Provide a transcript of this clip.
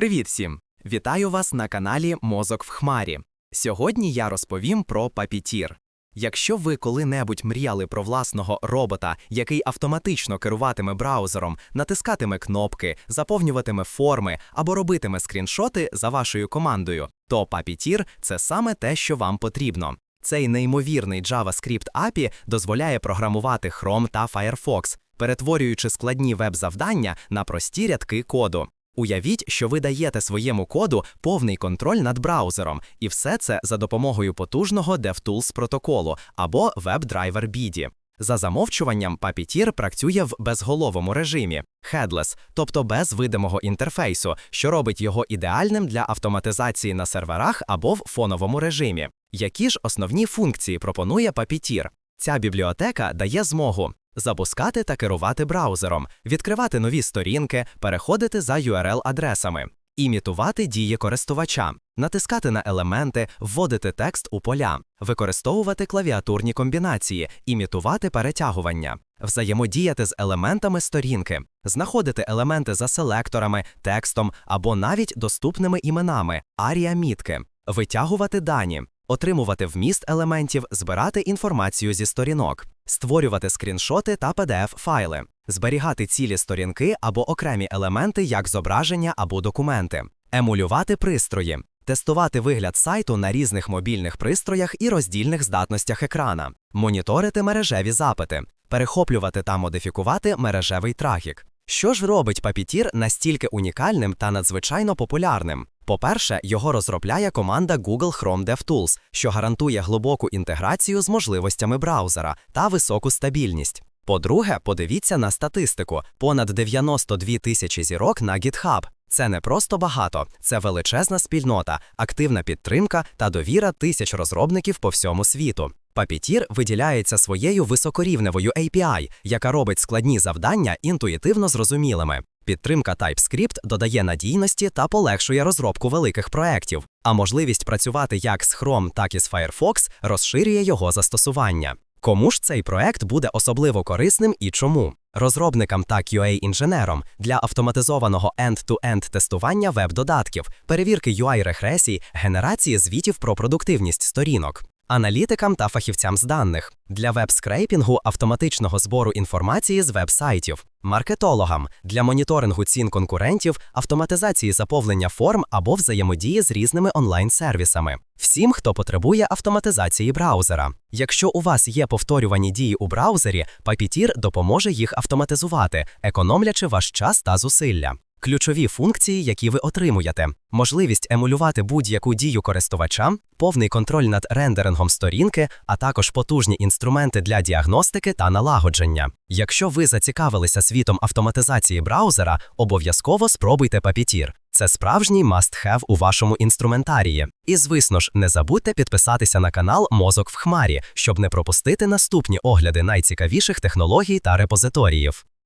Привіт всім! Вітаю вас на каналі Мозок в Хмарі. Сьогодні я розповім про папітір. Якщо ви коли-небудь мріяли про власного робота, який автоматично керуватиме браузером, натискатиме кнопки, заповнюватиме форми або робитиме скріншоти за вашою командою, то Puppeteer – це саме те, що вам потрібно. Цей неймовірний JavaScript API дозволяє програмувати Chrome та Firefox, перетворюючи складні веб-завдання на прості рядки коду. Уявіть, що ви даєте своєму коду повний контроль над браузером, і все це за допомогою потужного DevTools протоколу або WebDriver BIDI. За замовчуванням, Puppeteer працює в безголовому режимі headless, тобто без видимого інтерфейсу, що робить його ідеальним для автоматизації на серверах або в фоновому режимі. Які ж основні функції пропонує Puppeteer? Ця бібліотека дає змогу запускати та керувати браузером, відкривати нові сторінки, переходити за URL-адресами, імітувати дії користувача, натискати на елементи, вводити текст у поля, використовувати клавіатурні комбінації, імітувати перетягування, взаємодіяти з елементами сторінки, знаходити елементи за селекторами, текстом або навіть доступними іменами, арія-мітки, витягувати дані, отримувати вміст елементів, збирати інформацію зі сторінок, створювати скріншоти та PDF-файли, зберігати цілі сторінки або окремі елементи як зображення або документи, емулювати пристрої, тестувати вигляд сайту на різних мобільних пристроях і роздільних здатностях екрана, моніторити мережеві запити, перехоплювати та модифікувати мережевий трафік. Що ж робить Puppeteer настільки унікальним та надзвичайно популярним? По-перше, його розробляє команда Google Chrome DevTools, що гарантує глибоку інтеграцію з можливостями браузера та високу стабільність. По-друге, подивіться на статистику: понад 92 тисячі зірок на GitHub. Це не просто багато, це величезна спільнота, активна підтримка та довіра тисяч розробників по всьому світу. Puppeteer виділяється своєю високорівневою API, яка робить складні завдання інтуїтивно зрозумілими. Підтримка TypeScript додає надійності та полегшує розробку великих проєктів, а можливість працювати як з Chrome, так і з Firefox розширює його застосування. Кому ж цей проект буде особливо корисним і чому? Розробникам та QA-інженерам для автоматизованого end-to-end тестування веб-додатків, перевірки UI-регресій, генерації звітів про продуктивність сторінок. Аналітикам та фахівцям з даних для веб-скрейпінгу автоматичного збору інформації з веб-сайтів, маркетологам для моніторингу цін конкурентів, автоматизації заповнення форм або взаємодії з різними онлайн-сервісами, всім, хто потребує автоматизації браузера. Якщо у вас є повторювані дії у браузері, Puppeteer допоможе їх автоматизувати, економлячи ваш час та зусилля. Ключові функції, які ви отримуєте: можливість емулювати будь-яку дію користувача, повний контроль над рендерингом сторінки, а також потужні інструменти для діагностики та налагодження. Якщо ви зацікавилися світом автоматизації браузера, обов'язково спробуйте Puppeteer. Це справжній must-have у вашому інструментарії. І, звісно ж, не забудьте підписатися на канал Мозок в Хмарі, щоб не пропустити наступні огляди найцікавіших технологій та репозиторіїв.